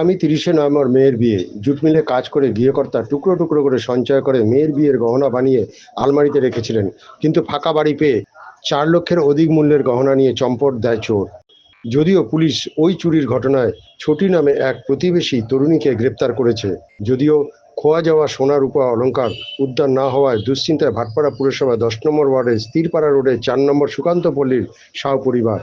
আগামী তিরিশে নভেম্বর মেয়ের বিয়ে। জুট মিলে কাজ করে গৃহকর্তা টুকরো টুকরো করে সঞ্চয় করে মেয়ের বিয়ের গহনা বানিয়ে আলমারিতে রেখেছিলেন। কিন্তু ফাঁকা বাড়ি পেয়ে চার লক্ষের অধিক মূল্যের গহনা নিয়ে চম্পট দেয় চোর। যদিও পুলিশ ওই চুরির ঘটনায় ছোটি নামে এক প্রতিবেশী তরুণীকে গ্রেপ্তার করেছে। যদিও খোয়া যাওয়া সোনা, রূপা, অলংকার উদ্ধার না হওয়ায় দুশ্চিন্তায় ভাটপাড়া পুরসভা দশ নম্বর ওয়ার্ডের স্থিরপাড়া রোডের চার নম্বর সুকান্ত পল্লীর শাহ পরিবার।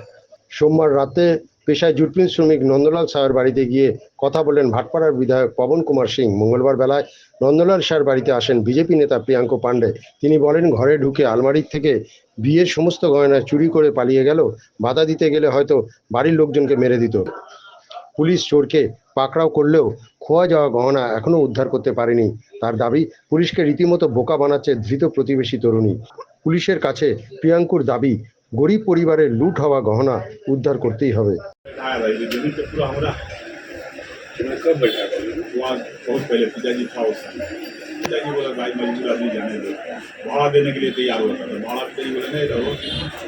সোমবার রাতে পেশায় জুটমিল শ্রমিক নন্দলাল শাহের বাড়িতে গিয়ে কথা বলেন ভাটপাড়ার বিধায়ক পবন কুমার সিং। মঙ্গলবার বেলায় নন্দলাল শাহের বাড়িতে আসেন বিজেপি নেতা প্রিয়াঙ্ক পাণ্ডে। তিনি বলেন, ঘরে ঢুকে আলমারির থেকে বিয়ের সমস্ত গয়না চুরি করে পালিয়ে গেল। বাধা দিতে গেলে হয়তো বাড়ির লোকজনকে মেরে দিত। পুলিশ চোরকে পাকড়াও করলেও খোয়া যাওয়া গহনা এখনও উদ্ধার করতে পারেনি। তার দাবি, পুলিশকে রীতিমতো বোকা বানাচ্ছে ধৃত প্রতিবেশী তরুণী। পুলিশের কাছে প্রিয়াঙ্কুর দাবি গরিব পরিবারের লুট হওয়া গহনা উদ্ধার করতেই হবে आया था ये जमीन पे पूरा हो रहा मैं कब बैठा था वहाँ बहुत पहले पिताजी था उस समय पिताजी बोला भाई मजबूर आदमी जाने दो भाड़ा देने के लिए तैयार होता था भाड़ा पिताजी बोले नहीं रहो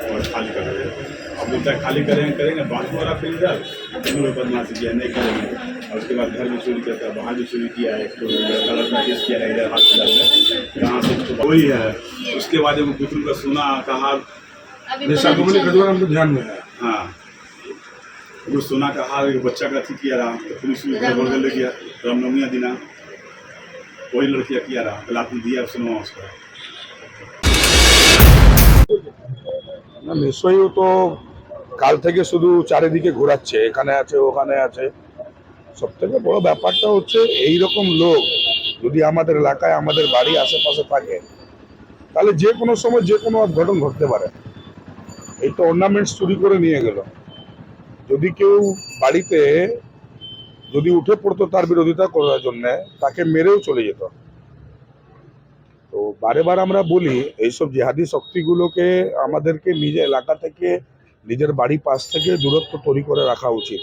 और खाली कर दो अब बोलता है खाली करेंगे करेंगे बात हो रहा फिर इधर तीनों लोग बदमाशी किया नहीं करेंगे और उसके बाद घर में चोरी करता है बाहर भी चोरी किया है तो गलत में केस किया है इधर हाथ में यहाँ से तो वही है उसके बाद जब कुछ का सुना कहा जैसा कमली का द्वारा हमको ध्यान में है हाँ वो सोना का हार एक बच्चा का अथी किया रहा तो पुलिस भी घर बगल ले गया रामनवमिया दिना वही लड़किया किया रहा तलाक दिया सुनो उसका না নিশ্চয়ই ও তো কাল থেকে শুধু চারিদিকে ঘোরাচ্ছে এখানে আছে ওখানে আছে সব থেকে বড় ব্যাপারটা হচ্ছে এই রকম লোক যদি আমাদের এলাকায় আমাদের বাড়ি আশেপাশে থাকে তাহলে যে কোনো সময় যে কোনো অঘটন ঘটতে পারে এই তো অর্নামেন্টস চুরি করে নিয়ে গেল। যদি কেউ বাড়িতে যদি উঠে পড়তো তার বিরোধিতা করার জন্য তাকে মেরেও চলে যেত। তো বারে বার আমরা বলি এইসব জেহাদি শক্তিগুলোকে আমাদেরকে নিজের এলাকা থেকে নিজের বাড়ি পাশ থেকে দূরত্ব তৈরি করে রাখা উচিত।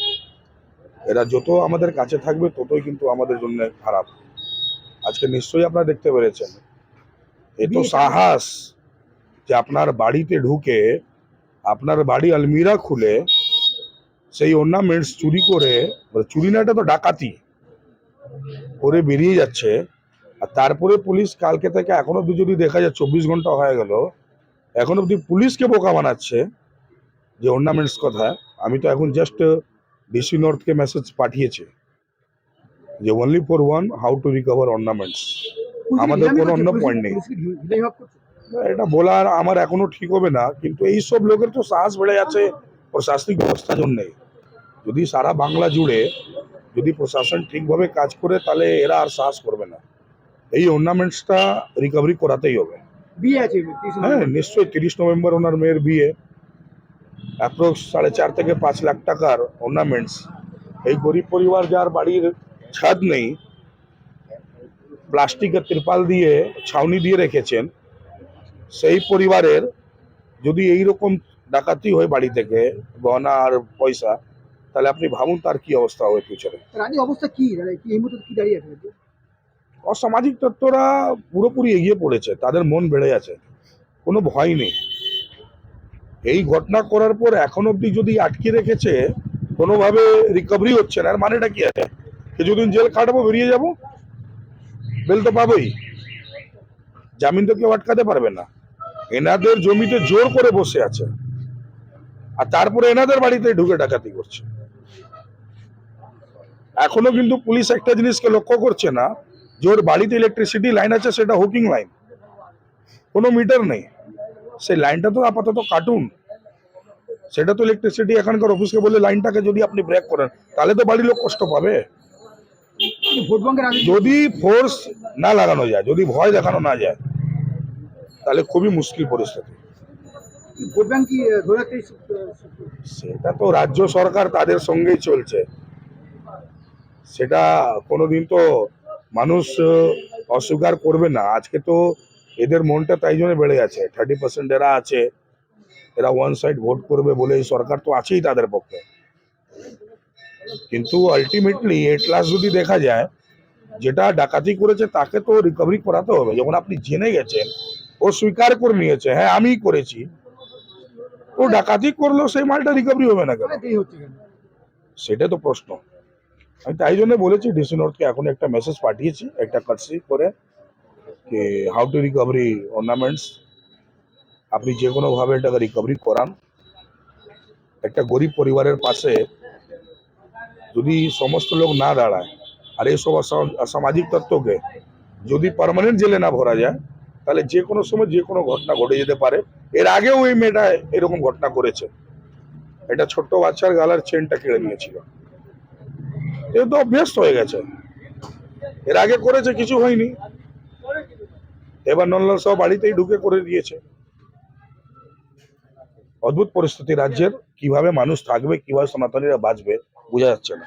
এরা যত আমাদের কাছে থাকবে ততই কিন্তু আমাদের জন্য খারাপ। আজকে নিশ্চয়ই আপনারা দেখতে পেরেছেন। এ তো সাহস যে আপনার বাড়িতে ঢুকে আপনার বাড়ি আলমিরা খুলে সেই অর্নামেন্টস চুরি করে মানে চুরি না এটা তো ডাকাতি করে বেরিয়ে যাচ্ছে। আর তারপরে পুলিশ কালকে থেকে এখন অব্দি যদি দেখা যায় চব্বিশ ঘণ্টা হয়ে গেল। এখন অব্দি পুলিশকে বোকা বানাচ্ছে যে অর্নামেন্টস কথা। আমি তো এখন জাস্ট ডিসি নর্থকে মেসেজ পাঠিয়েছি যে only for one how to recover ornaments আমাদের কোনো অন্য পয়েন্ট নেই। এটা বলার আমার এখনও ঠিক হবে না কিন্তু এই সব লোকের তো সাহস বেড়ে যাচ্ছে প্রশাসনিক ব্যবস্থার জন্যে। যদি সারা বাংলা জুড়ে যদি প্রশাসন ঠিকভাবে কাজ করে তাহলে এরা আর সাহস করবে না। এই অর্নামেন্টসটা রিকভারি করাতেই হবে। বিয়ে আছে হ্যাঁ নিশ্চয়ই তিরিশ নভেম্বর ওনার মেয়ের বিয়ে। অ্যাপ্রক্স সাড়ে চার থেকে পাঁচ লাখ টাকার অর্নামেন্টস এই গরিব পরিবার যার বাড়ির ছাদ নেই প্লাস্টিকের ত্রিপাল দিয়ে ছাউনি দিয়ে রেখেছেন সেই পরিবারের যদি এই রকম ডাকাতি হয় বাড়ি থেকে গহনা আর পয়সা তাহলে আপনি ভাবুন তার কি অবস্থা হবে ফিউচারে রাজ্যের অবস্থা কি? এই মুহূর্তে কি দাঁড়িয়ে আছে? অসামাজিক তত্ত্বরা পুরোপুরি এগিয়ে পড়েছে তাদের মন বেড়ে আছে কোনো ভয় নেই। এই ঘটনা করার পর এখন অবধি যদি আটকে রেখেছে কোনোভাবে রিকভারি হচ্ছে না এর মানেটা কি আছে? কিছুদিন জেল কাটাবো বেরিয়ে যাব? বেল তো পাবোই। জামিন তো কেউ আটকাতে পারবে না। এনাদের জমিতে জোর করে বসে আছে। আর তারপরে এনাদের বাড়িতে ঢুকে ডাকাতি করছে। এখনও কিন্তু পুলিশ একটা জিনিসকে লক্ষ্য করছে না যে ওর বাড়িতে ইলেকট্রিসিটি লাইন আছে সেটা হুকিং লাইন কোনো মিটার নেই। সেই লাইনটা তো আপাতত কাটুন সেটা তো ইলেকট্রিসিটি এখানকার অফিসকে বলে লাইনটাকে যদি আপনি ব্রেক করেন তাহলে তো বাড়ির লোক কষ্ট পাবে। যদি ফোর্স না লাগানো যায় যদি ভয় দেখানো না যায় তাহলে খুবই মুশকিল পরিস্থিতি। সেটা তো রাজ্য সরকার তাদের সঙ্গেই চলছে। সেটা কোনোদিন তো মানুষ অস্বীকার করবে না। আজকে তো এদের মনটা তাই জন্য বেড়ে আছে থার্টি পার্সেন্ট এরা আছে এরা ওয়ান সাইড ভোট করবে বলে এই সরকার তো আছেই তাদের পক্ষে। কিন্তু আলটিমেটলি এট লাস্ট যদি দেখা যায় যেটা ডাকাতি করেছে তাকে তো রিকভারি করাতে হবে। যখন আপনি জেনে গেছেন ও স্বীকার করে নিয়েছে হ্যাঁ আমিই করেছি। ও ডাকাতি করলেও সেই মালটা রিকভারি হবে না কেন? সেটা তো প্রশ্ন। আমি তাই জন্য বলেছি ডিসি নর্থকে এখন একটা মেসেজ পাঠিয়েছি একটা কাটসি করে যে হাউ টু রিকভারি অর্নামেন্টস আপনি যে কোনোভাবে এটাকে রিকভারি করান। একটা গরিব পরিবারের পাশে যদি সমস্ত লোক না দাঁড়ায় আর এইসব অসা- অসামাজিক তত্ত্বকে যদি পার্মানেন্ট জেলে না ভরা যায় তাহলে যে কোনো সময় যে কোনো ঘটনা ঘটে যেতে পারে। এর আগেও এই মেয়েটা এরকম ঘটনা করেছে। একটা ছোট্ট বাচ্চার গালার চেনটা কেড়ে নিয়েছিল। এ তো অভ্যস্ত হয়ে গেছে। এর আগে করেছে, কিছু হয়নি। এবার নল্লাল সব বাড়িতেই ঢুকে করে দিয়েছে। অদ্ভুত পরিস্থিতি রাজ্যের। কীভাবে মানুষ থাকবে, কীভাবে সনাতনীরা বাঁচবে, বোঝা যাচ্ছে না।